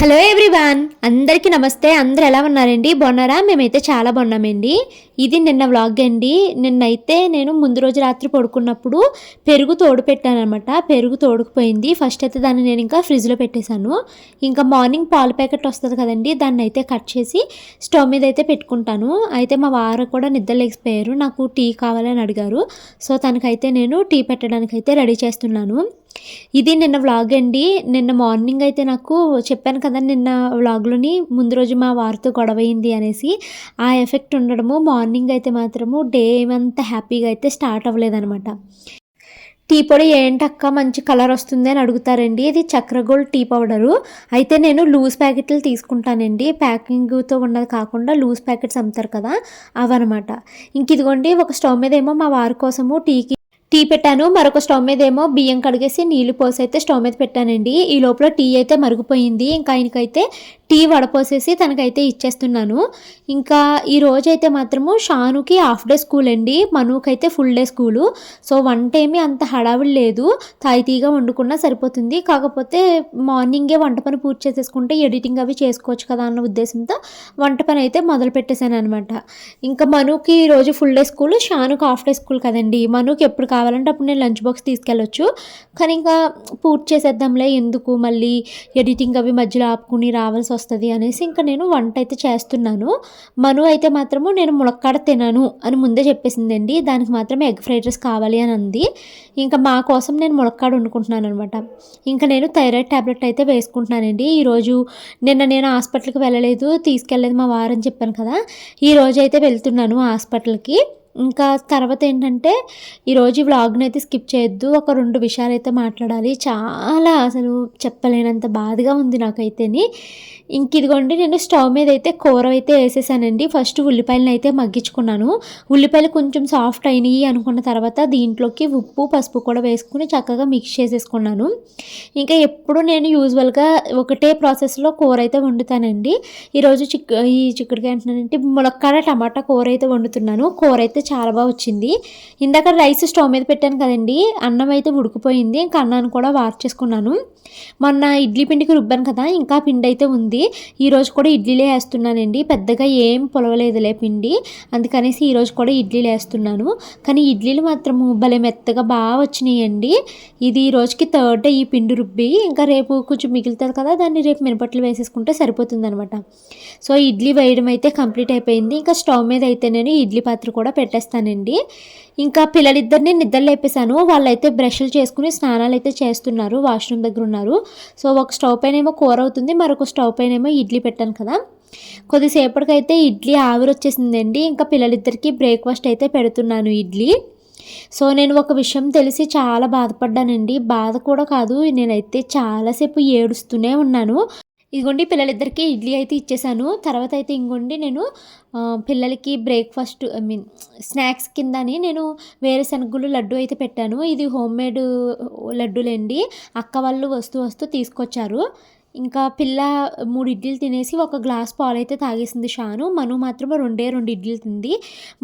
Hello everyone అందరికీ నమస్తే. అందరు ఎలా ఉన్నారండి? బాగున్నారా? మేమైతే చాలా బాగున్నామండి. ఇది నిన్న వ్లాగ్ అండి. నిన్నైతే నేను ముందు రోజు రాత్రి పడుకున్నప్పుడు పెరుగు తోడు పెట్టాను అనమాట పెరుగు తోడుకుపోయింది. ఫస్ట్ అయితే దాన్ని నేను ఇంకా ఫ్రిడ్జ్లో పెట్టేశాను. ఇంకా మార్నింగ్ పాల ప్యాకెట్ వస్తుంది కదండి దాన్ని అయితే కట్ చేసి స్టవ్ మీద అయితే పెట్టుకుంటాను. అయితే మా వారు కూడా నిద్రలేకపోయారు నాకు టీ కావాలని అడిగారు. సో తనకైతే నేను టీ పెట్టడానికి అయితే రెడీ చేస్తున్నాను. ఇది నిన్న వ్లాగ్ అండి. నిన్న మార్నింగ్ అయితే నాకు చెప్పాను కదా నిన్న వ్లాగ్లోని ముందు రోజు మా వారితో గొడవ అయింది అనేసి ఆ ఎఫెక్ట్ ఉండడము మార్నింగ్ అయితే మాత్రము డే ఏమంత హ్యాపీగా అయితే స్టార్ట్ అవ్వలేదనమాట టీ పొడి ఏంటక్క మంచి కలర్ వస్తుంది అని అడుగుతారండి. ఇది చక్రగోల్డ్ టీ పౌడరు అయితే నేను లూజ్ ప్యాకెట్లు తీసుకుంటానండి. ప్యాకింగ్తో ఉన్నది కాకుండా లూజ్ ప్యాకెట్స్ అమ్ముతారు కదా అవన్నమాట. ఇంక ఇదిగోండి ఒక స్టవ్ మీద ఏమో మా వారి కోసము టీకి టీ పెట్టాను. మరొక స్టవ్ మీద ఏమో బియ్యం కడిగేసి నీళ్ళు పోసి అయితే స్టవ్ మీద పెట్టానండి. ఈ లోపల టీ అయితే మరిగిపోయింది. ఇంకా ఆయనకైతే టీ వడపోసేసి తనకైతే ఇచ్చేస్తున్నాను. ఇంకా ఈ రోజైతే మాత్రము షానుకి హాఫ్ డే స్కూల్ అండి. మనుకైతే ఫుల్ డే స్కూలు. సో వంట ఏమీ అంత హడావిడి లేదు. తాయితీగా వండుకున్నా సరిపోతుంది. కాకపోతే మార్నింగే వంట పని పూర్తి చేసేసుకుంటే ఎడిటింగ్ అవి చేసుకోవచ్చు కదా అన్న ఉద్దేశంతో వంట పని అయితే మొదలు పెట్టేశాను అనమాట ఇంకా మనుకి ఈ రోజు ఫుల్ డే స్కూల్. షానుకి హాఫ్ డే స్కూల్ కదండి. మనుకి ఎప్పుడు కావాలంటే అప్పుడు నేను లంచ్ బాక్స్ తీసుకెళ్ళొచ్చు. కానీ ఇంకా పూర్తి చేసేద్దాంలే ఎందుకు మళ్ళీ ఎడిటింగ్ అవి మధ్యలో ఆపుకుని రావాల్సి వస్తుంది అనేసి ఇంకా నేను వంట అయితే చేస్తున్నాను. మను అయితే మాత్రము నేను ములక్కాడ తినను అని ముందే చెప్పేసిందండి. దానికి మాత్రం ఎగ్ ఫ్రైడ్ రైస్ కావాలి అని అంది. ఇంకా మా కోసం నేను ములక్కాడ వండుకుంటున్నాను అనమాట ఇంకా నేను థైరాయిడ్ ట్యాబ్లెట్ అయితే వేసుకుంటున్నానండి. ఈరోజు నిన్న నేను హాస్పిటల్కి వెళ్ళలేదు తీసుకెళ్ళలేదు మా వారని చెప్పాను కదా. ఈ రోజు అయితే వెళ్తున్నాను హాస్పిటల్కి. ఇంకా తర్వాత ఏంటంటే ఈరోజు వ్లాగ్ని అయితే స్కిప్ చేయొద్దు. ఒక రెండు విషయాలు అయితే మాట్లాడాలి. చాలా అసలు చెప్పలేనంత బాధగా ఉంది నాకైతేని. ఇంక ఇదిగోండి నేను స్టవ్ మీద అయితే కూర అయితే వేసేసానండి. ఫస్ట్ ఉల్లిపాయలను అయితే మగ్గించుకున్నాను. ఉల్లిపాయలు కొంచెం సాఫ్ట్ అయినాయి అనుకున్న తర్వాత దీంట్లోకి ఉప్పు పసుపు కూడా వేసుకుని చక్కగా మిక్స్ చేసేసుకున్నాను. ఇంకా ఎప్పుడు నేను యూజువల్గా ఒకటే ప్రాసెస్లో కూర అయితే వండుతానండి ఈరోజు చిక్ ఈ చిక్కుడుకాయ అంటున్నానంటే ములక్కాడ టమాటా కూర అయితే వండుతున్నాను. కూర అయితే చాలా బాగా వచ్చింది. ఇందాక రైస్ స్టవ్ మీద పెట్టాను కదండి అన్నం అయితే ఉడికిపోయింది ఇంకా అన్నాన్ని కూడా వార్చేసుకున్నాను మొన్న ఇడ్లీ పిండికి రుబ్బాను కదా ఇంకా పిండి అయితే ఉంది. ఈరోజు కూడా ఇడ్లీలే వేస్తున్నానండి. పెద్దగా ఏం పొలవలేదులే పిండి. అందుకనేసి ఈరోజు కూడా ఇడ్లీలు వేస్తున్నాను. కానీ ఇడ్లీలు మాత్రము భలే మెత్తగా బాగా వచ్చినాయండి. ఇది ఈ రోజుకి థర్డ్ డే ఈ పిండి రుబ్బి ఇంకా రేపు కొంచెం మిగులుతుంది కదా దాన్ని రేపు మినపట్లు వేసేసుకుంటే సరిపోతుంది అనమాట సో ఇడ్లీ వేయడం అయితే కంప్లీట్ అయిపోయింది. ఇంకా స్టవ్ మీద అయితే నేను ఇడ్లీ పాత్ర కూడా పెట్టేస్తానండి. ఇంకా పిల్లలిద్దరిని నిద్ర లేపేశాను. వాళ్ళైతే బ్రష్లు చేసుకుని స్నానాలు అయితే చేస్తున్నారు వాష్రూమ్ దగ్గర ఉన్నారు సో ఒక స్టవ్ పైన ఏమో కూర అవుతుంది మరొక స్టవ్ పైన ఏమో ఇడ్లీ పెట్టాను కదా. కొద్దిసేపటికైతే ఇడ్లీ ఆవిరి వచ్చేసిందండి ఇంకా పిల్లలిద్దరికి బ్రేక్ఫాస్ట్ అయితే పెడుతున్నాను ఇడ్లీ. సో నేను ఒక విషయం తెలిసి చాలా బాధపడ్డానండి. బాధ కూడా కాదు నేనైతే చాలాసేపు ఏడుస్తూనే ఉన్నాను. ఇదిగోండి పిల్లలిద్దరికి ఇడ్లీ అయితే ఇచ్చేసాను. తర్వాత అయితే ఇంకోండి నేను పిల్లలకి బ్రేక్ఫాస్ట్ ఐ మీన్ స్నాక్స్ కిందని నేను వేరుశనగులు లడ్డు అయితే పెట్టాను. ఇది హోమ్ మేడ్ లడ్డూలండి. అక్క వాళ్ళు వస్తూ వస్తూ తీసుకొచ్చారు. ఇంకా పిల్ల మూడు ఇడ్లీలు తినేసి ఒక గ్లాస్ పాలు అయితే తాగేసింది షాను. మను మాత్రం రెండే రెండు ఇడ్లీలు తింది.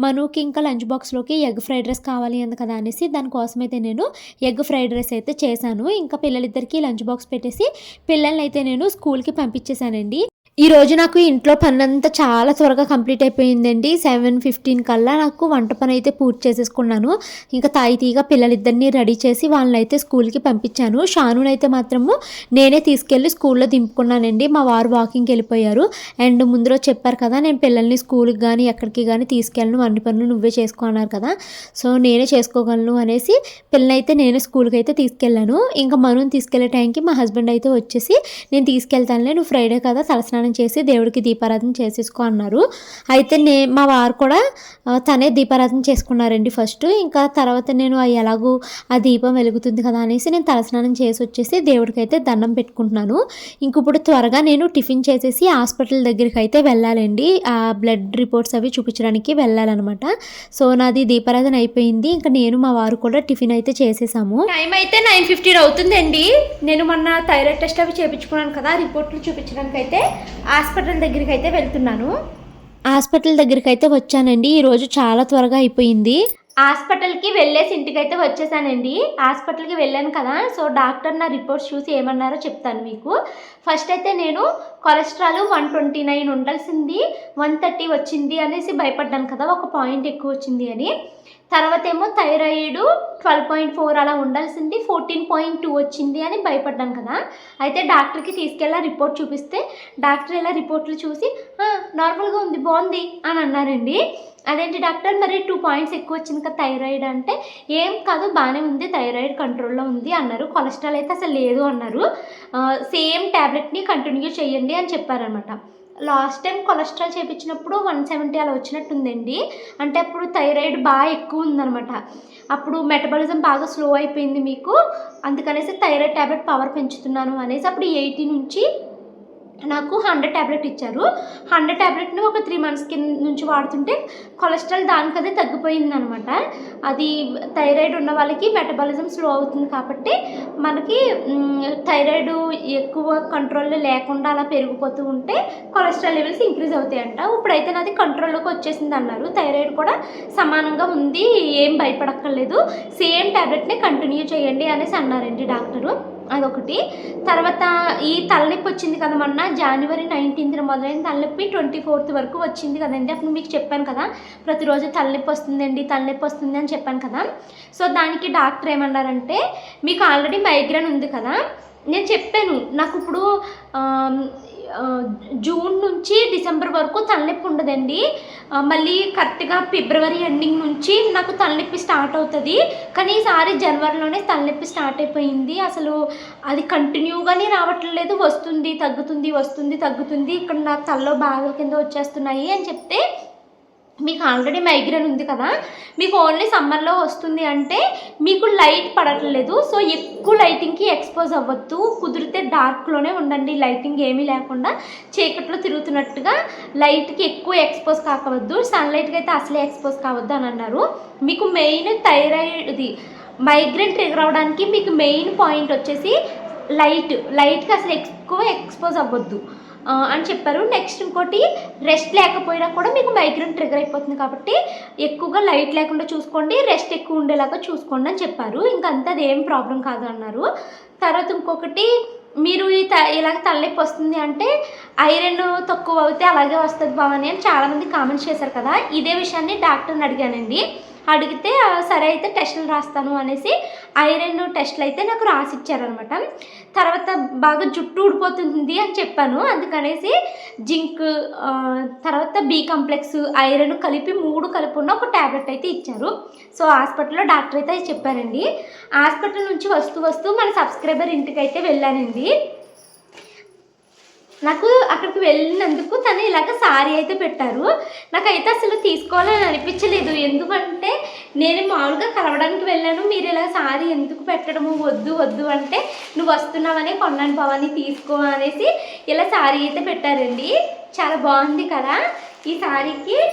మనుకి ఇంకా లంచ్ బాక్స్లోకి ఎగ్ ఫ్రైడ్ రైస్ కావాలి అంది కదా అనేసి దానికోసం అయితే నేను ఎగ్ ఫ్రైడ్ రైస్ అయితే చేశాను. ఇంకా పిల్లలిద్దరికీ లంచ్ బాక్స్ పెట్టేసి పిల్లల్ని అయితే నేను స్కూల్కి పంపించేశానండి. ఈ రోజు నాకు ఇంట్లో పని అంతా చాలా త్వరగా కంప్లీట్ అయిపోయిందండి. సెవెన్ ఫిఫ్టీన్ కల్లా నాకు వంట పని అయితే పూర్తి చేసేసుకున్నాను. ఇంకా తాయితీగా పిల్లలిద్దరిని రెడీ చేసి వాళ్ళని అయితే స్కూల్కి పంపించాను. షానుని అయితే మాత్రము నేనే తీసుకెళ్ళి స్కూల్లో దింపుకున్నానండి. మా వారు వాకింగ్కి వెళ్ళిపోయారు. అండ్ ముందు రోజు చెప్పారు కదా నేను పిల్లల్ని స్కూల్కి కానీ ఎక్కడికి కానీ తీసుకెళ్ళను. అన్ని పనులు నువ్వే చేసుకున్నారు కదా. సో నేనే చేసుకోగలను అనేసి పిల్లనైతే నేనే స్కూల్కి అయితే తీసుకెళ్ళాను. ఇంకా మనం తీసుకెళ్ళే టైంకి మా హస్బెండ్ అయితే వచ్చేసి నేను తీసుకెళ్తానులే నువ్వు ఫ్రైడే కదా తలస్నానం చేసి దేవుడికి దీపారాధన చేసేసుకో అన్నారు. అయితే నే మా వారు కూడా తనే దీపారాధన చేసుకున్నారండి ఫస్ట్ ఇంకా తర్వాత నేను ఎలాగూ ఆ దీపం వెలుగుతుంది కదా అనేసి నేను తలస్నానం చేసి వచ్చేసి దేవుడికి అయితే దండం పెట్టుకుంటున్నాను. ఇంక ఇప్పుడు త్వరగా నేను టిఫిన్ చేసేసి హాస్పిటల్ దగ్గరికి అయితే వెళ్ళాలండి. ఆ బ్లడ్ రిపోర్ట్స్ అవి చూపించడానికి వెళ్ళాలన్నమాట. సో నాది దీపారాధన అయిపోయింది. ఇంకా నేను మా వారు కూడా టిఫిన్ అయితే చేసేసాము. టైం అయితే నైన్ ఫిఫ్టీన్ అవుతుందండి. నేను మొన్న థైరాయిడ్ టెస్ట్ అవి చేయించుకున్నాను కదా రిపోర్ట్లు చూపించడానికి అయితే హాస్పిటల్ దగ్గరికి అయితే వెళ్తున్నాను. హాస్పిటల్ దగ్గరికి అయితే వచ్చానండి ఈరోజు చాలా త్వరగా అయిపోయింది. హాస్పిటల్కి వెళ్ళేసి ఇంటికైతే వచ్చేసానండి. హాస్పిటల్కి వెళ్ళాను కదా సో డాక్టర్ నా రిపోర్ట్స్ చూసి ఏమన్నారో చెప్తాను మీకు. ఫస్ట్ అయితే నేను కొలెస్ట్రాల్ వన్ ట్వంటీ నైన్ ఉండాల్సింది వన్ థర్టీ వచ్చింది అనేసి భయపడ్డాను కదా ఒక పాయింట్ ఎక్కువ వచ్చింది అని. తర్వాత ఏమో థైరాయిడ్ ట్వెల్వ్ పాయింట్ ఫోర్ అలా ఉండాల్సింది ఫోర్టీన్ పాయింట్ టూ వచ్చింది అని భయపడ్డాను కదా. అయితే డాక్టర్కి తీసుకెళ్ళా రిపోర్ట్ చూపిస్తే డాక్టర్ ఇలా రిపోర్ట్లు చూసి నార్మల్గా ఉంది బాగుంది అని అన్నారండి. అదేంటి డాక్టర్ మరి టూ పాయింట్స్ ఎక్కువ వచ్చింది కదా థైరాయిడ్ అంటే ఏం కాదు బాగానే ఉంది థైరాయిడ్ కంట్రోల్లో ఉంది అన్నారు. కొలెస్ట్రాల్ అయితే అసలు లేదు అన్నారు. సేమ్ ట్యాబ్లెట్ని కంటిన్యూ చేయండి అని చెప్పారనమాట లాస్ట్ టైం కొలెస్ట్రాల్ చేయించినప్పుడు వన్ సెవెంటీ అలా వచ్చినట్టుందండి. అంటే అప్పుడు థైరాయిడ్ బాగా ఎక్కువ ఉందన్నమాట. అప్పుడు మెటబాలిజం బాగా స్లో అయిపోయింది మీకు. అందుకనేసి థైరాయిడ్ ట్యాబ్లెట్ పవర్ పెంచుతున్నాను అనేసి అప్పుడు ఎయిటీ నుంచి నాకు హండ్రెడ్ ట్యాబ్లెట్ ఇచ్చారు. హండ్రెడ్ ట్యాబ్లెట్ను ఒక త్రీ మంత్స్ కింద నుంచి వాడుతుంటే కొలెస్ట్రాల్ దానికదే తగ్గిపోయింది అనమాట అది థైరాయిడ్ ఉన్న వాళ్ళకి మెటబాలిజం స్లో అవుతుంది కాబట్టి మనకి థైరాయిడ్ ఎక్కువ కంట్రోల్లో లేకుండా అలా పెరిగిపోతూ ఉంటే కొలెస్ట్రాల్ లెవెల్స్ ఇంక్రీజ్ అవుతాయంట. ఇప్పుడైతే నాది కంట్రోల్లోకి వచ్చేసింది అన్నారు. థైరాయిడ్ కూడా సమానంగా ఉంది ఏం భయపడక్కర్లేదు. సేమ్ ట్యాబ్లెట్ని కంటిన్యూ చేయండి అనేసి అన్నారండి డాక్టరు. అదొకటి. తర్వాత ఈ తలనొప్పి వచ్చింది కదా మొన్న జనవరి నైన్టీన్త్న మొదలైన తలనొప్పి ట్వంటీ ఫోర్త్ వరకు వచ్చింది కదండి. అప్పుడు మీకు చెప్పాను కదా ప్రతిరోజు తలనొప్పి వస్తుందండి తలనొప్పి వస్తుంది అని చెప్పాను కదా. సో దానికి డాక్టర్ ఏమన్నారంటే మీకు ఆల్రెడీ మైగ్రేన్ ఉంది కదా. నేను చెప్పాను నాకు ఇప్పుడు జూన్ నుంచి డిసెంబర్ వరకు తలనొప్పి ఉండదండి. మళ్ళీ కరెక్ట్గా ఫిబ్రవరి ఎండింగ్ నుంచి నాకు తలనొప్పి స్టార్ట్ అవుతుంది. కానీ ఈసారి జనవరిలోనే తలనొప్పి స్టార్ట్ అయిపోయింది. అసలు అది కంటిన్యూగానే రావట్లేదు. వస్తుంది తగ్గుతుంది వస్తుంది తగ్గుతుంది. ఇక్కడ నా తలలో బాధల కింద వచ్చేస్తున్నాయి అని చెప్తే మీకు ఆల్రెడీ మైగ్రేన్ ఉంది కదా మీకు ఓన్లీ సమ్మర్లో వస్తుంది అంటే మీకు లైట్ పడట్లేదు. సో ఎక్కువ లైటింగ్కి ఎక్స్పోజ్ అవ్వద్దు. కుదిరితే డార్క్లోనే ఉండండి. లైటింగ్ ఏమీ లేకుండా చీకట్లో తిరుగుతున్నట్టుగా లైట్కి ఎక్కువ ఎక్స్పోజ్ కాకవద్దు. సన్లైట్కి అయితే అసలే ఎక్స్పోజ్ కావద్దు అని అన్నారు. మీకు మెయిన్ థైరాయిడ్ది మైగ్రేన్ ట్రిగర్ అవడానికి మీకు మెయిన్ పాయింట్ వచ్చేసి లైట్ లైట్కి అసలు ఎక్కువ ఎక్స్పోజ్ అవ్వద్దు. అని చెప్పారు. నెక్స్ట్ ఇంకోటి రెస్ట్ లేకపోయినా కూడా మీకు మైగ్రేన్ ట్రిగర్ అయిపోతుంది కాబట్టి ఎక్కువగా లైట్ లేకుండా చూసుకోండి రెస్ట్ ఎక్కువ ఉండేలాగా చూసుకోండి అని చెప్పారు. ఇంకా అదేం ప్రాబ్లం కాదు అన్నారు. తర్వాత ఇంకొకటి మీరు ఈ త ఇలాగ తలనొప్పి వస్తుంది అంటే ఐరన్ తక్కువ అవుతే అలాగే వస్తుంది భవాని అని చాలామంది కామెంట్స్ చేశారు కదా. ఇదే విషయాన్ని డాక్టర్ని అడిగానండి. అడిగితే సరే అయితే టెస్టులు రాస్తాను అనేసి ఐరన్ టెస్టులు అయితే నాకు రాసి ఇచ్చారనమాట తర్వాత బాగా జుట్టు ఊడిపోతుంది అని చెప్పాను. అందుకనేసి జింక్ తర్వాత బి కాంప్లెక్స్ ఐరన్ కలిపి మూడు కలిపి ఉన్న ఒక ట్యాబ్లెట్ అయితే ఇచ్చారు. సో హాస్పిటల్లో డాక్టర్ అయితే చెప్పారండి. హాస్పిటల్ నుంచి వస్తూ వస్తూ మన సబ్స్క్రైబర్ ఇంటికి అయితే వెళ్ళానండి. నాకు అక్కడికి వెళ్ళినందుకు తను ఇలాగ సారీ అయితే పెట్టారు. నాకైతే అసలు తీసుకోవాలని అనిపించలేదు. ఎందుకంటే నేను మామూలుగా కలవడానికి వెళ్ళాను. మీరు ఇలా సారీ ఎందుకు పెట్టడము? వద్దు వద్దు అంటే నువ్వు వస్తున్నావని కొన్నాను పవని తీసుకో అనేసి ఇలా సారీ అయితే పెట్టారండి. చాలా బాగుంది కదా? ఈ సారీకి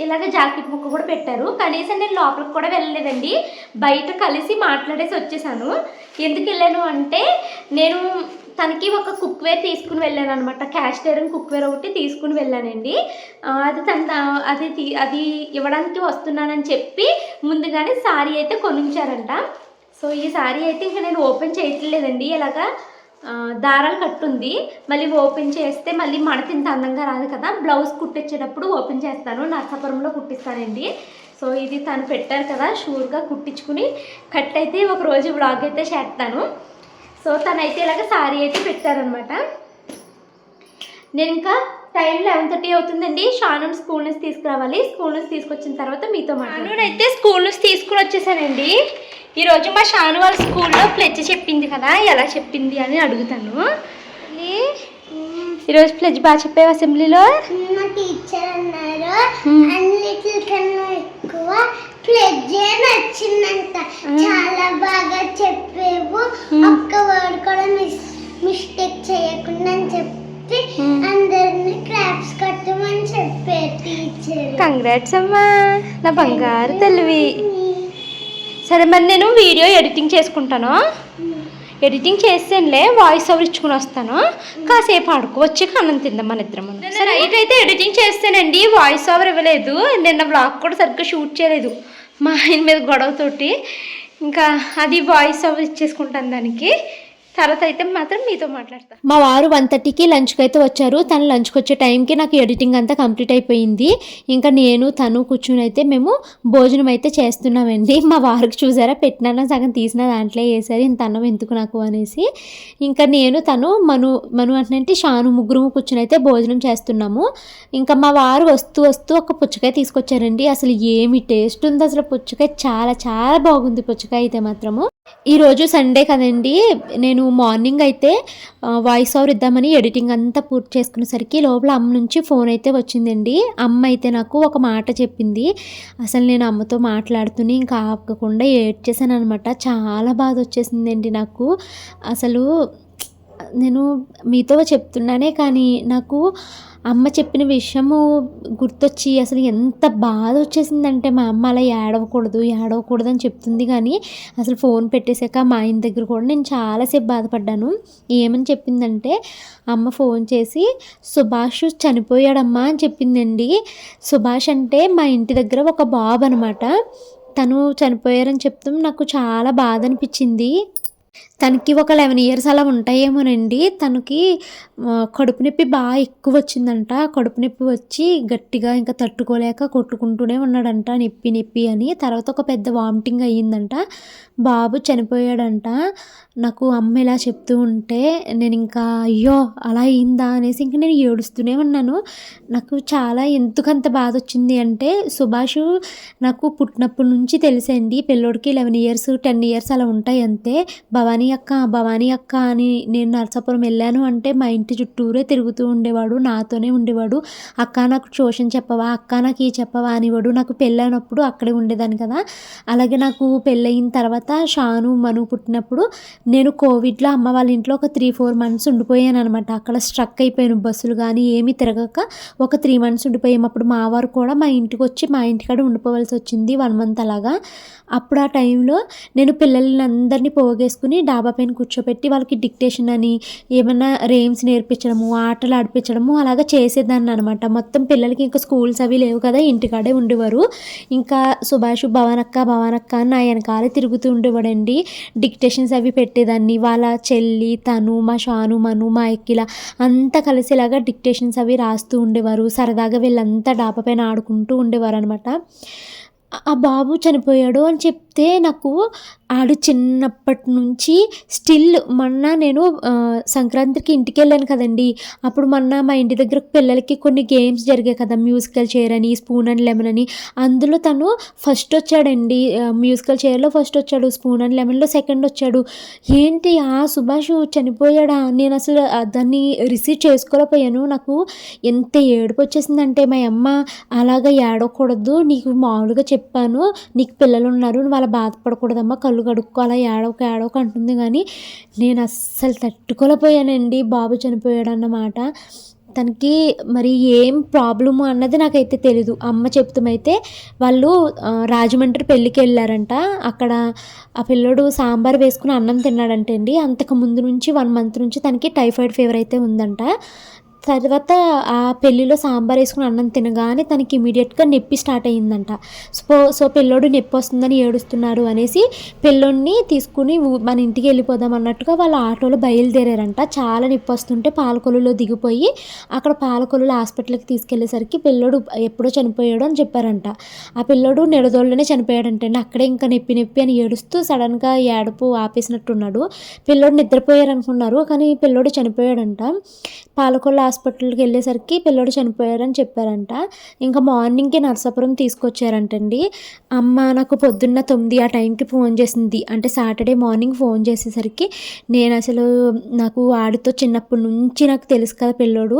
ఇలాగ జాకెట్ ముక్క కూడా పెట్టారు. కనీసం నేను లోపలికి కూడా వెళ్ళలేదండి. బయట కలిసి మాట్లాడేసి వచ్చేసాను. ఎందుకు వెళ్ళాను అంటే నేను తనకి ఒక కుక్వేర్ తీసుకుని వెళ్ళాను అనమాట క్యాష్ ఐరన్ కుక్వేర్ ఒకటి తీసుకుని వెళ్ళానండి. అది తన అది తీ- అది ఇవ్వడానికి వస్తున్నానని చెప్పి ముందుగానే సారీ అయితే కొనుంచారంట సో ఈ సారీ అయితే ఇంకా నేను ఓపెన్ చేయట్లేదండి. ఇలాగా దారాలు కట్టుంది. మళ్ళీ ఓపెన్ చేస్తే మళ్ళీ మడత ఇంత అందంగా రాదు కదా. బ్లౌజ్ కుట్టించేటప్పుడు ఓపెన్ చేస్తాను. నర్సాపురంలో కుట్టిస్తానండి. సో ఇది తను పెట్టారు కదా షూర్గా కుట్టించుకుని. కట్ అయితే ఒక రోజు బ్లాగ్ అయితే చేస్తాను. సో తనైతే ఇలాగ సారీ అయితే పెట్టారనమాట నేను ఇంకా టైం లెవెన్ థర్టీ అవుతుందండి. షాను స్కూల్ నుంచి తీసుకురావాలి. స్కూల్ నుంచి తీసుకొచ్చిన తర్వాత మీతో మాట్లాడు అయితే స్కూల్ నుంచి తీసుకుని వచ్చేసానండి ఈరోజు మా షాను వాళ్ళ స్కూల్లో ప్లెజ్ చెప్పింది కదా ఎలా చెప్పింది అని అడుగుతాను. ఈరోజు ప్లెజ్ బాగా చెప్పావు అసెంబ్లీలో? టీచర్ అన్నారు. కంగ్రాట్స్ అమ్మా. నా బంగారు తెలివి సరే మరి నేను వీడియో ఎడిటింగ్ చేసుకుంటాను. ఎడిటింగ్ చేస్తేనే వాయిస్ ఓవర్ ఇచ్చుకుని వస్తాను. కాసేపు ఆడుకో వచ్చి అన్నం తిందాం మన ఇద్దరం సరే? నైట్ అయితే ఎడిటింగ్ చేస్తానండి వాయిస్ ఓవర్ ఇవ్వలేదు. నిన్న బ్లాగ్ కూడా సరిగ్గా షూట్ చేయలేదు. మా ఆయన మీద గొడవతోటి. ఇంకా అది వాయిస్ ఓవర్ ఇచ్చేసుకుంటాను దానికి. తర్వాత అయితే మాత్రం మీతో మాట్లాడతా. మా వారు వన్ థర్టీకి లంచ్కి అయితే వచ్చారు. తను లంచ్కి వచ్చే టైంకి నాకు ఎడిటింగ్ అంతా కంప్లీట్ అయిపోయింది. ఇంకా నేను తను కూర్చుని అయితే మేము భోజనం అయితే చేస్తున్నామండి. మా వారికి చూసారా పెట్టినా సగం తీసిన దాంట్లో వేసారు ఇంత అన్నం ఎందుకు నాకు అనేసి. ఇంకా నేను తను మను మను అంటే షాను ముగ్గురు కూర్చుని అయితే భోజనం చేస్తున్నాము. ఇంకా మా వారు వస్తూ వస్తూ ఒక పుచ్చకాయ తీసుకొచ్చారండి. అసలు ఏమి టేస్ట్ ఉంది అసలు పుచ్చకాయ. చాలా చాలా బాగుంది పుచ్చకాయ అయితే మాత్రము. ఈరోజు సండే కదండి. నేను నేను మార్నింగ్ అయితే వాయిస్ ఓవర్ ఇద్దామని ఎడిటింగ్ అంతా పూర్తి చేసుకునేసరికి లోపల అమ్మ నుంచి ఫోన్ అయితే వచ్చిందండి. అమ్మ అయితే నాకు ఒక మాట చెప్పింది. అసలు నేను అమ్మతో మాట్లాడుతూనే ఇంకా ఆపకుండా ఏడ్చేసాను అనమాట చాలా బాధ వచ్చేసిందండి నాకు. అసలు నేను మీతో చెప్తున్నానే కానీ నాకు అమ్మ చెప్పిన విషయము గుర్తొచ్చి అసలు ఎంత బాధ వచ్చేసిందంటే మా అమ్మ అలా ఏడవకూడదు ఏడవకూడదు అని చెప్తుంది కానీ అసలు ఫోన్ పెట్టేశాక మా ఆయన దగ్గర కూడా నేను చాలాసేపు బాధపడ్డాను. ఏమని చెప్పిందంటే అమ్మ ఫోన్ చేసి సుభాష్ చనిపోయాడమ్మా అని చెప్పిందండి. సుభాష్ అంటే మా ఇంటి దగ్గర ఒక బాబు అనమాట తను చనిపోయారని చెప్తాం నాకు చాలా బాధ అనిపించింది. తనకి ఒక లెవెన్ ఇయర్స్ అలా ఉంటాయేమోనండి. తనకి కడుపు నొప్పి బాగా ఎక్కువ వచ్చిందంట. కడుపు నొప్పి వచ్చి గట్టిగా ఇంకా తట్టుకోలేక కొట్టుకుంటూనే ఉన్నాడంట నొప్పి నొప్పి అని. తర్వాత ఒక పెద్ద వామిటింగ్ అయ్యిందంట. బాబు చనిపోయాడంట. నాకు అమ్మ ఇలా చెప్తూ ఉంటే నేను ఇంకా అయ్యో అలా అయిందా? అనేసి ఇంకా నేను ఏడుస్తూనే ఉన్నాను. నాకు చాలా ఎందుకంత బాధ వచ్చింది అంటే సుభాష్ నాకు పుట్టినప్పటి నుంచి తెలిసండి. పిల్లోడికి లెవెన్ ఇయర్స్ టెన్ ఇయర్స్ అలా ఉంటాయి అంతే. భవానీ అక్క భవానీ అక్క అని నేను నరసాపురం వెళ్ళాను. అంటే మా ఇంటి చుట్టూరే తిరుగుతూ ఉండేవాడు నాతోనే ఉండేవాడు. అక్క నాకు ట్యూషన్ చెప్పవా అక్క నాకు ఈ చెప్పవా అనేవాడు. నాకు పెళ్ళైనప్పుడు అక్కడే ఉండేదాన్ని కదా. అలాగే నాకు పెళ్ళయిన తర్వాత షాను మను పుట్టినప్పుడు నేను కోవిడ్లో అమ్మ వాళ్ళ ఇంట్లో ఒక త్రీ ఫోర్ మంత్స్ ఉండిపోయాను అనమాట అక్కడ స్ట్రక్ అయిపోయాను బస్సులు కానీ ఏమీ తిరగక ఒక త్రీ మంత్స్ ఉండిపోయాము. అప్పుడు మా వారు కూడా మా ఇంటికి వచ్చి మా ఇంటికాడ ఉండిపోవాల్సి వచ్చింది వన్ మంత్ అలాగా. అప్పుడు ఆ టైంలో నేను పిల్లల్ని అందరినీ పోగేసుకుని డాబా పైన కూర్చోబెట్టి వాళ్ళకి డిక్టేషన్ అని ఏమైనా రేమ్స్ నేర్పించడము ఆటలు ఆడిపించడము అలాగా చేసేదాన్ని అనమాట మొత్తం పిల్లలకి ఇంకా స్కూల్స్ అవి లేవు కదా ఇంటికాడే ఉండేవారు. ఇంకా సుభాష్ భవనక్క భవనక్క అని నా వెనకాలే తిరుగుతూ ఉండేవాడండి. డిక్టేషన్స్ అవి పెట్టేదాన్ని. వాళ్ళ చెల్లి తను మా షాను మను మా ఎక్కిల అంతా కలిసేలాగా డిక్టేషన్స్ అవి రాస్తూ ఉండేవారు. సరదాగా వీళ్ళంతా డాబా పైన ఆడుకుంటూ ఉండేవారు అనమాట ఆ బాబు చనిపోయాడు అని చెప్తే నాకు ఆడు చిన్నప్పటి నుంచి స్టిల్ మొన్న నేను సంక్రాంతికి ఇంటికి వెళ్ళాను కదండి. అప్పుడు మొన్న మా ఇంటి దగ్గర పిల్లలకి కొన్ని గేమ్స్ జరిగాయి కదా మ్యూజికల్ చైర్ అని స్పూన్ అండ్ లెమన్ అని. అందులో తను ఫస్ట్ వచ్చాడండి. మ్యూజికల్ చైర్లో ఫస్ట్ వచ్చాడు స్పూన్ అండ్ లెమన్లో సెకండ్ వచ్చాడు. ఏంటి ఆ సుభాష్ చనిపోయాడా? నేను అసలు దాన్ని రిసీవ్ చేసుకోలేకపోయాను. నాకు ఎంత ఏడుపు వచ్చేసిందంటే మా అమ్మ అలాగా ఏడవకూడదు నీకు మామూలుగా చెప్పాను నీకు పిల్లలు ఉన్నారు వాళ్ళ బాధపడకూడదమ్మా కళ్ళు కడుక్కో అలా ఏడవక ఏడవక అంటుంది. కానీ నేను అస్సలు తట్టుకోలేకపోయానండి బాబు చనిపోయాడు అన్నమాట తనకి మరి ఏం ప్రాబ్లము అన్నది నాకైతే తెలీదు. అమ్మ చెప్తామైతే వాళ్ళు రాజమండ్రి పెళ్ళికి వెళ్ళారంట. అక్కడ ఆ పిల్లోడు సాంబార్ వేసుకుని అన్నం తిన్నాడంటండి. అంతకు ముందు నుంచి వన్ మంత్ నుంచి తనకి టైఫాయిడ్ ఫీవర్ అయితే ఉందంట. తర్వాత ఆ పెళ్ళిలో సాంబార్ వేసుకుని అన్నం తినగానే తనకి ఇమీడియట్గా నొప్పి స్టార్ట్ అయ్యిందంట. సో సో పిల్లోడు నొప్పి వస్తుందని ఏడుస్తున్నారు అనేసి పిల్లోడిని తీసుకుని మన ఇంటికి వెళ్ళిపోదాం అన్నట్టుగా వాళ్ళ ఆటోలో బయలుదేరారంట. చాలా నొప్పి వస్తుంటే పాలకొలులో దిగిపోయి అక్కడ పాలకొలులో హాస్పిటల్కి తీసుకెళ్ళేసరికి పిల్లోడు ఎప్పుడో చనిపోయాడు అని చెప్పారంట. ఆ పిల్లోడు నెడదోళ్ళనే చనిపోయాడంటే. అక్కడే ఇంకా నొప్పి నొప్పి అని ఏడుస్తూ సడన్గా ఏడుపు ఆపేసినట్టున్నాడు. పిల్లోడు నిద్రపోయారనుకున్నారు కానీ పిల్లోడు చనిపోయాడంట. పాలకొల్లు హాస్పిటల్కి వెళ్ళేసరికి పిల్లోడు చనిపోయారని చెప్పారంట. ఇంకా మార్నింగ్కి నర్సాపురం తీసుకొచ్చారంటండి. అమ్మ నాకు పొద్దున్న తొమ్మిది ఆ టైంకి ఫోన్ చేసింది. అంటే సాటర్డే మార్నింగ్ ఫోన్ చేసేసరికి నేను అసలు నాకు ఆడితో చిన్నప్పటి నుంచి నాకు తెలుసు కదా పిల్లోడు.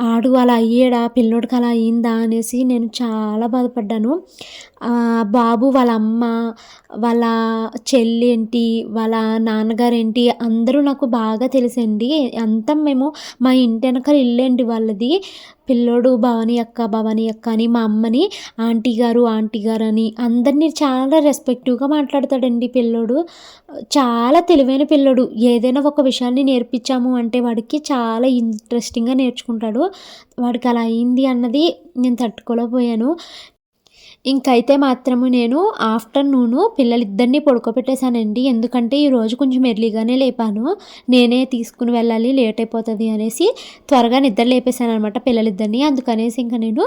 ఆడు అలా అయ్యాడా? పిల్లోడికి అలా అయ్యిందా? అనేసి నేను చాలా బాధపడ్డాను. బాబు వాళ్ళ అమ్మ వాళ్ళ చెల్లి ఏంటి వాళ్ళ నాన్నగారు ఏంటి అందరూ నాకు బాగా తెలుసండి. అంతా మేము మా ఇంటి వెనకాల ఇల్లండి వాళ్ళది. పిల్లోడు భవానీ అక్క భవానీ అక్క అని మా అమ్మని ఆంటీ గారు ఆంటీ గారు అని అందరినీ చాలా రెస్పెక్టివ్గా మాట్లాడతాడండి పిల్లోడు. చాలా తెలివైన పిల్లోడు. ఏదైనా ఒక విషయాన్ని నేర్పించాము అంటే వాడికి చాలా ఇంట్రెస్టింగ్గా నేర్చుకుంటాడు. వాడికి అలా అయింది అన్నది నేను తట్టుకోలేకపోయాను. ఇంకైతే మాత్రము నేను ఆఫ్టర్నూన్ పిల్లలిద్దరినీ పడుకోబెట్టేశానండి. ఎందుకంటే ఈరోజు కొంచెం ఎర్లీగానే లేపాను. నేనే తీసుకుని వెళ్ళాలి లేట్ అయిపోతుంది అనేసి త్వరగా నిద్ర లేపేశాను అనమాట పిల్లలిద్దరిని. అందుకనేసి ఇంకా నేను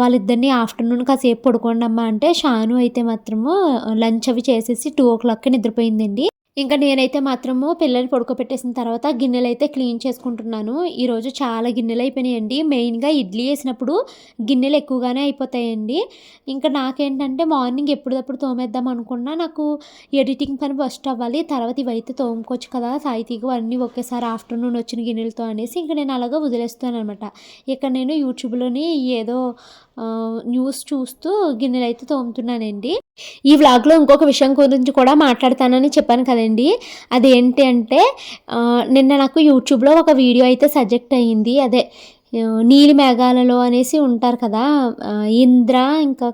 వాళ్ళిద్దరిని ఆఫ్టర్నూన్ కాసేపు పడుకోండి అమ్మా అంటే షాను అయితే మాత్రము లంచ్ అవి చేసేసి టూ ఓ క్లాక్కి నిద్రపోయిందండి. ఇంకా నేనైతే మాత్రము పిల్లల్ని పడుకోబెట్టేసిన తర్వాత గిన్నెలు అయితే క్లీన్ చేసుకుంటున్నాను. ఈరోజు చాలా గిన్నెలు అయిపోయినాయండి. మెయిన్గా ఇడ్లీ వేసినప్పుడు గిన్నెలు ఎక్కువగానే అయిపోతాయండి. ఇంకా నాకేంటంటే మార్నింగ్ ఎప్పుడప్పుడు తోమేద్దాం అనుకున్నా నాకు ఎడిటింగ్ పని ఫస్ట్ అవ్వాలి తర్వాత ఇవైతే తోముకోవచ్చు కదా సాయితీగా అన్నీ ఒకేసారి ఆఫ్టర్నూన్ వచ్చిన గిన్నెలతో అనేసి ఇంకా నేను అలాగా వదిలేస్తాను అనమాట ఇక్కడ నేను యూట్యూబ్లోని ఏదో న్యూస్ చూస్తూ గిన్నెలు అయితే తోముతున్నానండి. ఈ వ్లాగ్లో ఇంకొక విషయం గురించి కూడా మాట్లాడతానని చెప్పాను కదండి. అదేంటి అంటే నిన్న నాకు యూట్యూబ్లో ఒక వీడియో అయితే సజెక్ట్ అయ్యింది అదే నీలి మేఘాలలో అనేసి ఉంటారు కదా ఇంద్ర ఇంకా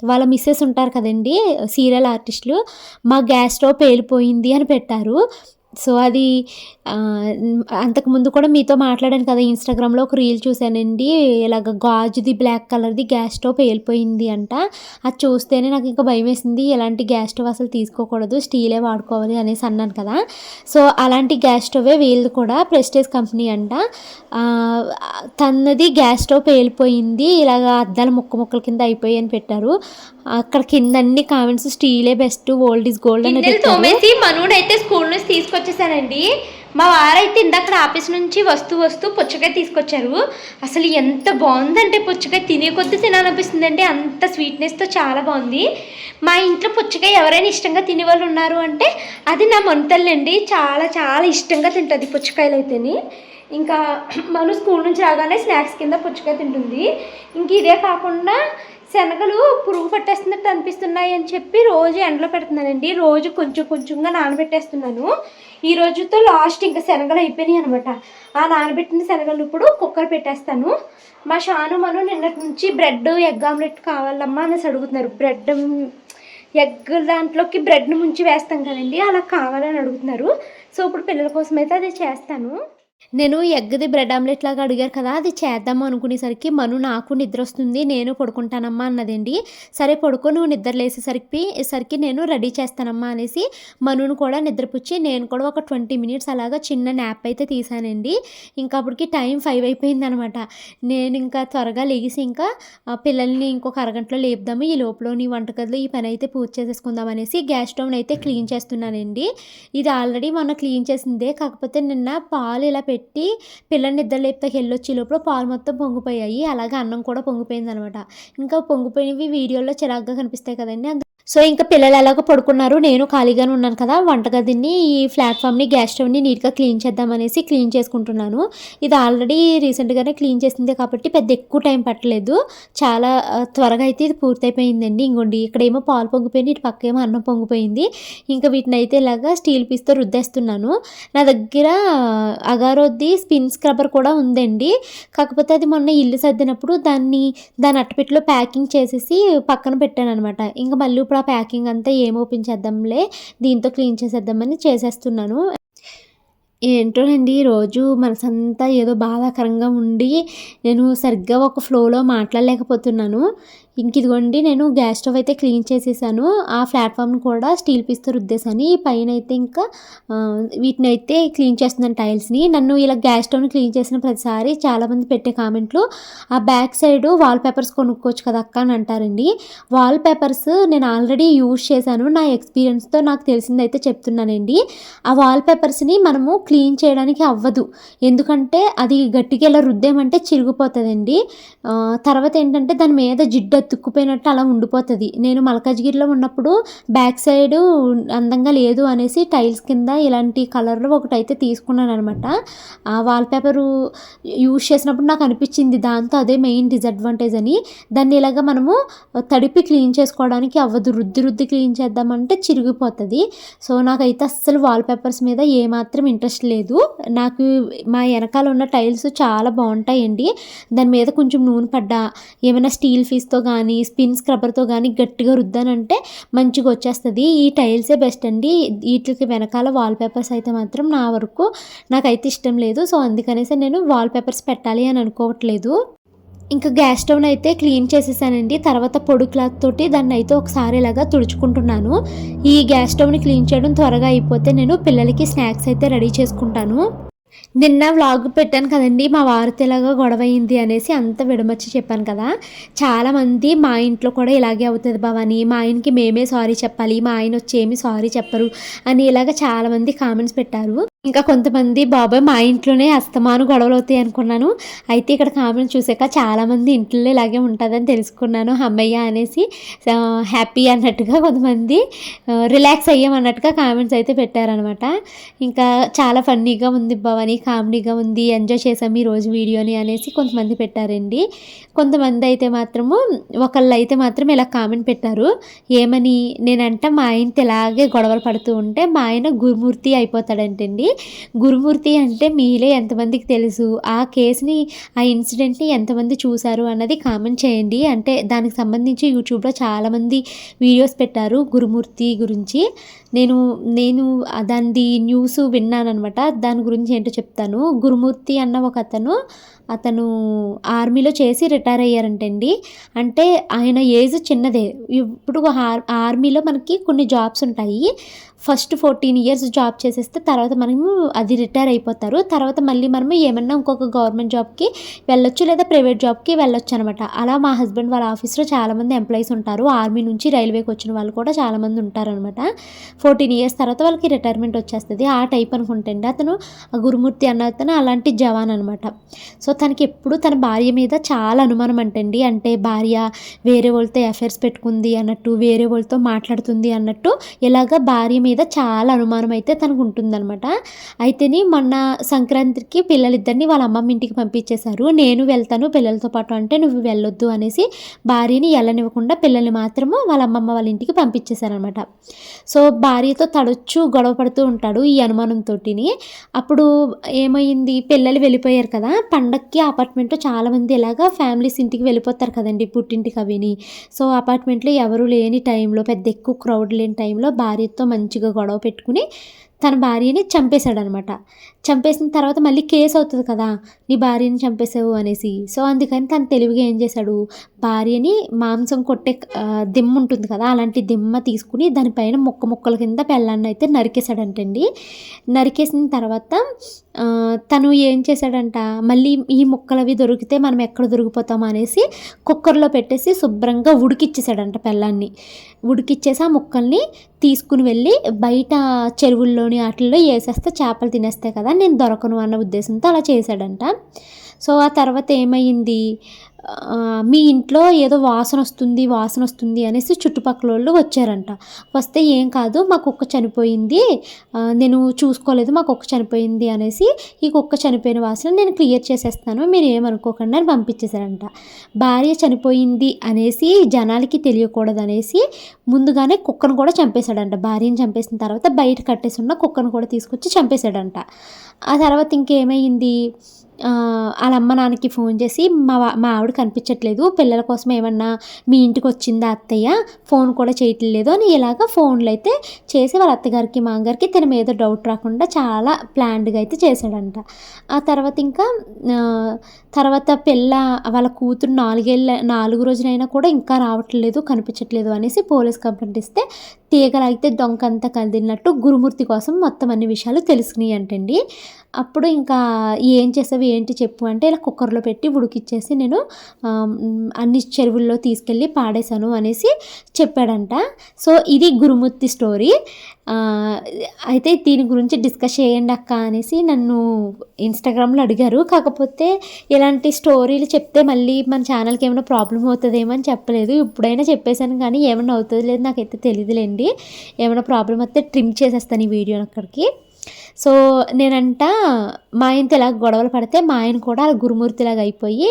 వాళ్ళ మిస్సెస్ ఉంటారు కదండి సీరియల్ ఆర్టిస్టులు మా గ్యాస్ స్టవ్ పేలిపోయింది అని పెట్టారు. సో అది అంతకుముందు కూడా మీతో మాట్లాడాను కదా ఇన్స్టాగ్రామ్లో ఒక రీల్ చూశానండి. ఇలాగ గాజుది బ్లాక్ కలర్ది గ్యాస్ స్టవ్ పేలిపోయింది అంట. అది చూస్తేనే నాకు ఇంకా భయం వేసింది. ఎలాంటి గ్యాస్ స్టవ్ అసలు తీసుకోకూడదు స్టీలే వాడుకోవాలి అనేసి అన్నాను కదా. సో అలాంటి గ్యాస్ స్టవే వీళ్ళు కూడా ప్రెస్టేజ్ కంపెనీ అంట. తనది గ్యాస్ స్టవ్ పేలిపోయింది. ఇలాగ అద్దాలు ముక్క ముక్కల కింద అయిపోయి అని పెట్టారు. అక్కడ కింద అన్ని కామెంట్స్ స్టీలే బెస్ట్ ఓల్డ్ ఇస్ గోల్డ్ అని. తోమేసి మనూడైతే స్కూల్ నుంచి తీసుకొచ్చేసానండి మా వారైతే ఇందాక ఆఫీస్ నుంచి వస్తూ వస్తూ పుచ్చకాయ తీసుకొచ్చారు. అసలు ఎంత బాగుందంటే పుచ్చకాయ తినే కొద్దీ తినాలనిపిస్తుందండి. అంత స్వీట్నెస్తో చాలా బాగుంది. మా ఇంట్లో పుచ్చకాయ ఎవరైనా ఇష్టంగా తినేవాళ్ళు ఉన్నారు అంటే అది నా మంతల్లండి చాలా చాలా ఇష్టంగా తింటుంది పుచ్చకాయలు అయితేని. ఇంకా మనం స్కూల్ నుంచి రాగానే స్నాక్స్ కింద పుచ్చకాయ తింటుంది. ఇంక ఇదే కాకుండా శనగలు పురుగు పట్టేస్తున్నట్టు అనిపిస్తున్నాయి అని చెప్పి రోజు ఎండలో పెడుతున్నానండి. రోజు కొంచెం కొంచెంగా నానబెట్టేస్తున్నాను. ఈ రోజుతో లాస్ట్ ఇంకా శనగలు అయిపోయినాయి అనమాట ఆ నానబెట్టిన శనగలు ఇప్పుడు కుక్కర్ పెట్టేస్తాను. మా షాను మను నిన్నటి నుంచి బ్రెడ్ ఎగ్ ఆమ్లెట్ కావాలమ్మా అనేసి అడుగుతున్నారు. బ్రెడ్ ఎగ్ దాంట్లోకి బ్రెడ్ను ముంచి వేస్తాం కదండి అలా కావాలని అడుగుతున్నారు. సో ఇప్పుడు పిల్లల కోసం అయితే అది చేస్తాను. నేను ఎగ్ది బ్రెడ్ ఆమ్లెట్ లాగా అడిగారు కదా అది చేద్దాము అనుకునేసరికి మను నాకు నిద్ర వస్తుంది నేను పడుకుంటానమ్మా అన్నదండి. సరే పడుకో నువ్వు నిద్ర లేసేసరికి సరికి నేను రెడీ చేస్తానమ్మా అనేసి మనును కూడా నిద్రపుచ్చి నేను కూడా ఒక ట్వంటీ మినిట్స్ అలాగా చిన్న న్యాప్ అయితే తీసానండి. ఇంకా అప్పటికి టైం ఫైవ్ అయిపోయింది అనమాట నేను ఇంకా త్వరగా లేచి ఇంకా పిల్లల్ని ఇంకొక అరగంటలో లేపుదాము ఈ లోపల నీ వంటగదిలో ఈ పని అయితే పూర్తి చేసేసుకుందాం అనేసి గ్యాస్ స్టవ్ని అయితే క్లీన్ చేస్తున్నానండి. ఇది ఆల్రెడీ మొన్న క్లీన్ చేసిందే కాకపోతే నిన్న పాలు ఇలా పెట్టి పిల్లల్ని నిద్ర లేపుతాకి వెళ్ళొచ్చి లోపల పాలు మొత్తం పొంగిపోయాయి. అలాగే అన్నం కూడా పొంగిపోయింది అనమాట ఇంకా పొంగిపోయినవి వీడియోలో చిరాగ్గా కనిపిస్తాయి కదండి. సో ఇంకా పిల్లలు ఎలాగో పడుకున్నారు నేను ఖాళీగానే ఉన్నాను కదా వంటగదిని ఈ ప్లాట్ఫామ్ని గ్యాస్ స్టవ్ని నీట్గా క్లీన్ చేద్దామనేసి క్లీన్ చేసుకుంటున్నాను. ఇది ఆల్రెడీ రీసెంట్గానే క్లీన్ చేసింది కాబట్టి పెద్ద ఎక్కువ టైం పట్టలేదు. చాలా త్వరగా అయితే ఇది పూర్తయిపోయిందండి. ఇంకోండి ఇక్కడేమో పాలు పొంగిపోయింది ఇటు పక్క ఏమో అన్నం పొంగిపోయింది. ఇంకా వీటిని అయితే ఇలాగా స్టీల్ పీస్తో రుద్దేస్తున్నాను. నా దగ్గర అగారొద్ది స్పిన్ స్క్రబ్బర్ కూడా ఉందండి. కాకపోతే అది మొన్న ఇల్లు సర్దినప్పుడు దాన్ని దాని అట్టపెట్టిలో ప్యాకింగ్ చేసేసి పక్కన పెట్టాను అనమాట ఇంకా మళ్ళీ ఇప్పుడు ఆ ప్యాకింగ్ అంతా ఏం ఓపెన్ చేద్దాంలే దీంతో క్లీన్ చేసేద్దామని చేసేస్తున్నాను. ఏంటోనండి రోజు మనసంతా ఏదో బాధాకరంగా ఉండి నేను సరిగ్గా ఒక ఫ్లోలో మాట్లాడలేకపోతున్నాను. ఇంక ఇదిగోండి నేను గ్యాస్ స్టవ్ అయితే క్లీన్ చేసేసాను. ఆ ప్లాట్ఫామ్ని కూడా స్టీల్ పీస్తో రుద్దేశాను. ఈ పైన అయితే ఇంకా వీటిని అయితే క్లీన్ చేస్తున్నాను టైల్స్ని. నన్ను ఇలా గ్యాస్ స్టవ్ని క్లీన్ చేసిన ప్రతిసారి చాలామంది పెట్టే కామెంట్లు ఆ బ్యాక్ సైడ్ వాల్ పేపర్స్ కొనుక్కోవచ్చు కదా అక్క అని అంటారండి. వాల్ పేపర్స్ నేను ఆల్రెడీ యూజ్ చేశాను. నా ఎక్స్పీరియన్స్తో నాకు తెలిసిందైతే చెప్తున్నానండి. ఆ వాల్ పేపర్స్ని మనము క్లీన్ చేయడానికి అవ్వదు. ఎందుకంటే అది గట్టిగా ఇలా రుద్దేమంటే చిరిగిపోతుందండి. తర్వాత ఏంటంటే దాని మీద జిడ్డు తుక్కుపోయినట్టు అలా ఉండిపోతుంది. నేను మల్కాజ్గిరిలో ఉన్నప్పుడు బ్యాక్ సైడ్ అందంగా లేదు అనేసి టైల్స్ కింద ఇలాంటి కలర్లో ఒకటి అయితే తీసుకున్నాను అనమాట ఆ వాల్ పేపర్ యూజ్ చేసినప్పుడు నాకు అనిపించింది దాంతో అదే మెయిన్ డిసడ్వాంటేజ్ అని. దాన్ని ఇలాగ మనము తడిపి క్లీన్ చేసుకోవడానికి అవ్వదు. రుద్ది రుద్ది క్లీన్ చేద్దామంటే చిరిగిపోతుంది. సో నాకైతే అస్సలు వాల్ పేపర్స్ మీద ఏమాత్రం ఇంట్రెస్ట్ లేదు. నాకు మా వెనకాల ఉన్న టైల్స్ చాలా బాగుంటాయండి. దాని మీద కొంచెం నూనె పడ్డా ఏమైనా స్టీల్ ఫీస్తో కానీ కానీ స్పిన్ స్క్రబ్బర్తో కానీ గట్టిగా రుద్దానంటే మంచిగా వచ్చేస్తుంది. ఈ టైల్సే బెస్ట్ అండి. వీటికి వెనకాల వాల్ పేపర్స్ అయితే మాత్రం నా వరకు నాకైతే ఇష్టం లేదు. సో అందుకనేసి నేను వాల్ పేపర్స్ పెట్టాలి అని అనుకోవట్లేదు. ఇంకా గ్యాస్ స్టవ్ని అయితే క్లీన్ చేసేసానండి. తర్వాత పొడి క్లాత్ తోటి దాన్ని అయితే ఒకసారి ఇలాగా తుడుచుకుంటున్నాను. ఈ గ్యాస్ స్టవ్ని క్లీన్ చేయడం త్వరగా అయిపోతే నేను పిల్లలకి స్నాక్స్ అయితే రెడీ చేసుకుంటాను. నిన్న వ్లాగ్ పెట్టాను కదండి మా వారితో ఇలాగా గొడవ అయింది అనేసి అంత విడమర్చి చెప్పాను కదా. చాలామంది మా ఇంట్లో కూడా ఇలాగే అవుతుంది భవాని మా ఆయనకి మేమే సారీ చెప్పాలి మా ఆయన వచ్చి ఏమి సారీ చెప్పరు అని ఇలాగ చాలామంది కామెంట్స్ పెట్టారు. ఇంకా కొంతమంది బాబాయ్ మా ఇంట్లోనే అస్తమాను గొడవలు అవుతాయి అనుకున్నాను. అయితే ఇక్కడ కామెంట్స్ చూసాక చాలామంది ఇంట్లో ఇలాగే ఉంటుందని తెలుసుకున్నాను. అమ్మయ్య అనేసి హ్యాపీ అన్నట్టుగా కొంతమంది రిలాక్స్ అయ్యామన్నట్టుగా కామెంట్స్ అయితే పెట్టారనమాట. ఇంకా చాలా ఫన్నీగా ఉంది భవని కామెడీగా ఉంది ఎంజాయ్ చేసాం ఈ రోజు వీడియోని అనేసి కొంతమంది పెట్టారండి. కొంతమంది అయితే మాత్రము ఒకళ్ళు అయితే మాత్రం ఇలా కామెంట్ పెట్టారు. ఏమని? నేనంట మా ఆయనతో ఇలాగే గొడవలు పడుతూ ఉంటే మా ఆయన గురుమూర్తి అయిపోతాడంటండి. గురుమూర్తి అంటే మీలే ఎంతమందికి తెలుసు? ఆ కేసుని ఆ ఇన్సిడెంట్ని ఎంతమంది చూశారు అన్నది కామెంట్ చేయండి. అంటే దానికి సంబంధించి యూట్యూబ్లో చాలామంది వీడియోస్ పెట్టారు గురుమూర్తి గురించి. నేను నేను దాని న్యూస్ విన్నానమాట దాని గురించి ఏంటో చెప్తాను. గురుమూర్తి అన్న ఒక అతను అతను ఆర్మీలో చేసి రిటైర్ అయ్యారంటండి. అంటే ఆయన ఏజ్ చిన్నదే. ఇప్పుడు ఆర్ ఆర్మీలో మనకి కొన్ని జాబ్స్ ఉంటాయి. ఫస్ట్ ఫోర్టీన్ ఇయర్స్ జాబ్ చేసేస్తే తర్వాత మనము అది రిటైర్ అయిపోతారు. తర్వాత మళ్ళీ మనము ఏమన్నా ఇంకొక గవర్నమెంట్ జాబ్కి వెళ్ళొచ్చు లేదా ప్రైవేట్ జాబ్కి వెళ్ళొచ్చు అనమాట అలా మా హస్బెండ్ వాళ్ళ ఆఫీస్లో చాలామంది ఎంప్లాయీస్ ఉంటారు. ఆర్మీ నుంచి రైల్వేకి వచ్చిన వాళ్ళు కూడా చాలామంది ఉంటారనమాట ఫోర్టీన్ ఇయర్స్ తర్వాత వాళ్ళకి రిటైర్మెంట్ వచ్చేస్తుంది. ఆ టైప్ అనుకుంటండి. అతను ఆ గురుమూర్తి అన్న అతను అలాంటి జవాన్ అనమాట సో తనకి ఎప్పుడు తన భార్య మీద చాలా అనుమానం అంటండి. అంటే భార్య వేరే వాళ్ళతో అఫైర్స్ పెట్టుకుంది అన్నట్టు వేరే వాళ్ళతో మాట్లాడుతుంది అన్నట్టు ఇలాగ భార్య మీద చాలా అనుమానం అయితే తనకు ఉంటుందన్నమాట అయితేని మొన్న సంక్రాంతికి పిల్లలిద్దరిని వాళ్ళ అమ్మమ్మ ఇంటికి పంపించేశారు. నేను వెళ్తాను పిల్లలతో పాటు అంటే నువ్వు వెళ్ళొద్దు అనేసి భార్యని వెళ్ళనివ్వకుండా పిల్లల్ని మాత్రము వాళ్ళ అమ్మమ్మ వాళ్ళ ఇంటికి పంపించేశారనమాట సో భార్యతో తడొచ్చు గొడవ పడుతూ ఉంటాడు ఈ అనుమానంతో అప్పుడు ఏమైంది? పిల్లలు వెళ్ళిపోయారు కదా. పండక్కి అపార్ట్మెంట్లో చాలామంది ఇలాగా ఫ్యామిలీస్ ఇంటికి వెళ్ళిపోతారు కదండి పుట్టింటికి అవిని. సో అపార్ట్మెంట్లో ఎవరు లేని టైంలో పెద్ద ఎక్కువ క్రౌడ్ లేని టైంలో భార్యతో మంచి మంచిగా గొడవ పెట్టుకుని తన భార్యని చంపేశాడనమాట. చంపేసిన తర్వాత మళ్ళీ కేసు అవుతుంది కదా నీ భార్యని చంపేసావు అనేసి. సో అందుకని తను తెలివిగా ఏం చేశాడు? భార్యని మాంసం కొట్టే దిమ్మ ఉంటుంది కదా అలాంటి దిమ్మ తీసుకుని దానిపైన ముక్క ముక్కల కింద పెళ్ళాన్ని అయితే నరికేశాడంటండి. నరికేసిన తర్వాత తను ఏం చేశాడంట? మళ్ళీ ఈ ముక్కలు అవి దొరికితే మనం ఎక్కడ దొరికిపోతాం అనేసి కుక్కర్లో పెట్టేసి శుభ్రంగా ఉడికిచ్చేసాడంట పెళ్ళాన్ని. ఉడికిచ్చేసి ఆ ముక్కల్ని తీసుకుని వెళ్ళి బయట చెరువుల్లో చెరువుల్లోని వాటిల్లో వేసేస్తే చేపలు తినేస్తాయి కదా నేను దొరకను అన్న ఉద్దేశంతో అలా చేశాడంట. సో ఆ తర్వాత ఏమైంది? మీ ఇంట్లో ఏదో వాసన వస్తుంది వాసన వస్తుంది అనేసి చుట్టుపక్కల వాళ్ళు వచ్చారంట. వస్తే ఏం కాదు మా కుక్క చనిపోయింది నేను చూసుకోలేదు మా కుక్క చనిపోయింది అనేసి ఈ కుక్క చనిపోయిన వాసన నేను క్లియర్ చేసేస్తాను మీరు ఏమనుకోకుండా అని పంపించేశారంట. భార్య చనిపోయింది అనేసి జనాలకి తెలియకూడదు అనేసి ముందుగానే కుక్కను కూడా చంపేశాడంట. భార్యని చంపేసిన తర్వాత బయట కట్టేసి ఉన్న కుక్కను కూడా తీసుకొచ్చి చంపేశాడంట. ఆ తర్వాత ఇంకేమైంది? వాళ్ళ అమ్మ నాన్నకి ఫోన్ చేసి మా మా ఆవిడ కనిపించట్లేదు పిల్లల కోసం ఏమన్నా మీ ఇంటికి వచ్చిందా అత్తయ్య? ఫోన్ కూడా చేయట్లేదు అని ఇలాగ ఫోన్లు అయితే చేసి వాళ్ళ అత్తగారికి మామగారికి తన మీద డౌట్ రాకుండా చాలా ప్లాన్డ్గా అయితే చేశాడంట. ఆ తర్వాత ఇంకా తర్వాత పిల్ల వాళ్ళ కూతురు నాలుగేళ్ళ నాలుగు రోజులైనా కూడా ఇంకా రావట్లేదు కనిపించట్లేదు అనేసి పోలీస్ కంప్లైంట్ ఇస్తే తీగలైతే దొంకంతా కదిలినట్టు గురుమూర్తి కోసం మొత్తం అన్ని విషయాలు తెలుసుకుని అంటండి. అప్పుడు ఇంకా ఏం చేసావు ఏంటి చెప్పు అంటే ఇలా కుక్కర్లో పెట్టి ఉడికిచ్చేసి నేను అన్ని చెరువుల్లో తీసుకెళ్ళి పాడేశాను అనేసి చెప్పాడంట. సో ఇది గురుమూర్తి స్టోరీ. అయితే దీని గురించి డిస్కస్ చేయండి అక్క అనేసి నన్ను ఇన్స్టాగ్రామ్లో అడిగారు. కాకపోతే ఇలాంటి స్టోరీలు చెప్తే మళ్ళీ మన ఛానల్కి ఏమైనా ప్రాబ్లం అవుతుందేమో అని చెప్పలేదు. ఇప్పుడైనా చెప్పేశాను కానీ ఏమైనా అవుతుంది లేదు నాకైతే తెలియదులేండి ఏమైనా ప్రాబ్లం వస్తే ట్రిమ్ చేసేస్తాను ఈ వీడియోని అక్కడికి. సో నేనంట మా ఆయనతో ఇలా గొడవలు పడితే మా ఆయన కూడా గురుమూర్తిలాగా అయిపోయి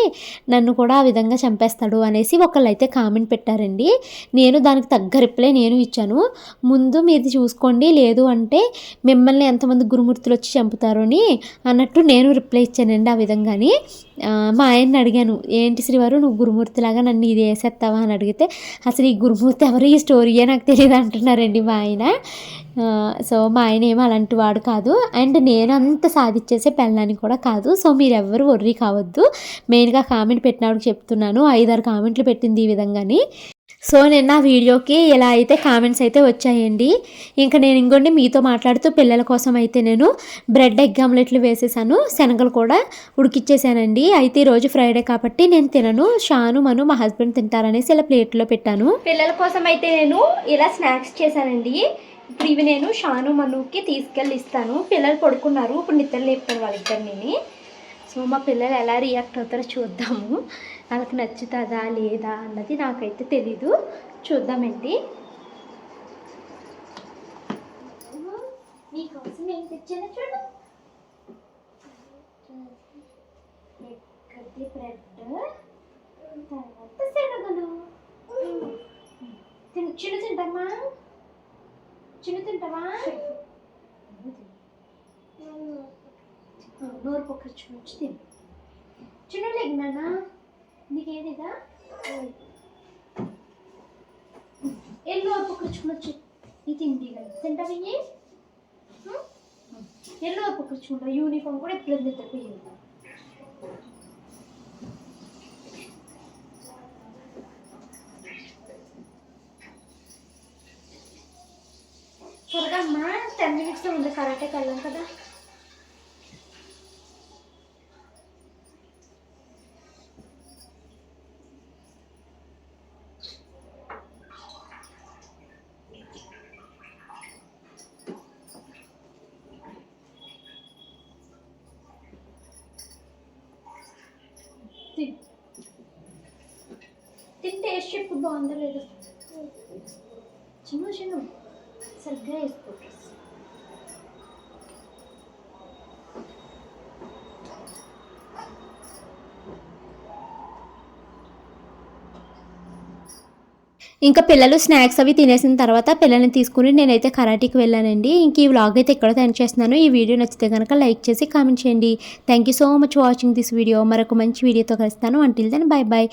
నన్ను కూడా ఆ విధంగా చంపేస్తాడు అనేసి ఒకళ్ళు అయితే కామెంట్ పెట్టారండి. నేను దానికి తగ్గ రిప్లై నేను ఇచ్చాను. ముందు మీది చూసుకోండి లేదు అంటే మిమ్మల్ని ఎంతమంది గురుమూర్తులు వచ్చి చంపుతారు అని అన్నట్టు నేను రిప్లై ఇచ్చానండి ఆ విధంగాని. మా ఆయన్ని అడిగాను ఏంటి శ్రీవారు నువ్వు గురుమూర్తిలాగా నన్ను ఇది వేసేస్తావా అని అడిగితే అసలు ఈ గురుమూర్తి ఎవరు? ఈ స్టోరీయే నాకు తెలియదు అంటున్నారండి మా ఆయన. సో మా ఆయన ఏమో అలాంటి వాడు కాదు. అండ్ నేను అంత సాధించేసే పెళ్ళాన్ని కూడా కాదు. సో మీరు ఒర్రీ వర్రీ కావద్దు. మెయిన్గా కామెంట్ పెట్టినప్పుడు చెప్తున్నాను ఐదారు కామెంట్లు పెట్టింది ఈ విధంగాని. సో నేను నా వీడియోకి ఇలా అయితే కామెంట్స్ అయితే వచ్చాయండి ఇంకా నేను ఇంకోండి మీతో మాట్లాడుతూ పిల్లల కోసం అయితే నేను బ్రెడ్ ఎగ్ ఆమ్లెట్లు వేసేసాను. శనగలు కూడా ఉడికిచ్చేసానండి. అయితే ఈరోజు ఫ్రైడే కాబట్టి నేను తినను. షాను మను మా హస్బెండ్ తింటారనేసి ఇలా ప్లేట్లో పెట్టాను. పిల్లల కోసం అయితే నేను ఇలా స్నాక్స్ చేశానండి. ఇప్పుడు ఇవి నేను షాను మనుకి తీసుకెళ్ళి ఇస్తాను. పిల్లలు పడుకున్నారు. ఇప్పుడు నిద్ర లేపుతాను వాళ్ళిద్దరిని సో మా పిల్లలు ఎలా రియాక్ట్ అవుతారో చూద్దాము. వాళ్ళకి నచ్చుతుందా లేదా అన్నది నాకైతే తెలీదు. చూద్దామండి. మీకోసం ఏం తెచ్చానో చూడు. ఎక్కడి బ్రెడ్ తర్వాత శనగలు. తిన్ చిన్న తింటామా చిన్న తింటావా? నోరు పొక్కచ్చు వచ్చి తిను. చిన్న లేగినానా నీకేదిగా ఎల్లు నోరు పొక్కచ్చుకుని వచ్చి ఇది తిండి కదా. తింటావు ఇయ్యి ఎల్లు నోరు పొక్కచ్చుకుంటా యూనిఫామ్ కూడా ఎప్పుడు నిద్రపోయింది త్వరగా అమ్మా టెన్ మినిట్స్లో ఉంది కరాటేకి వెళ్ళాం కదా. టేస్ట్ చెప్పు బాగుందో లేదో. చిన్న చిన్న. సరిగ్గా ఇంకా పిల్లలు స్నాక్స్ అవి తినేసిన తర్వాత పిల్లల్ని తీసుకుని నేనైతే కరాటీకి వెళ్ళానండి. ఇంక ఈ వ్లాగ్ అయితే ఇక్కడ ఎండ్ చేస్తున్నాను. ఈ వీడియో నచ్చితే కనుక లైక్ చేసి కామెంట్ చేయండి. Thank you so much watching this video మరొక మంచి వీడియోతో కలుస్తాను. Until then bye bye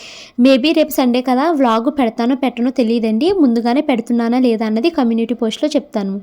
maybe రేపు సండే కదా వ్లాగ్ పెడతానో పెట్టనో తెలియదండి. ముందుగానే పెడుతున్నానా లేదా అన్నది కమ్యూనిటీ పోస్ట్లో చెప్తాను.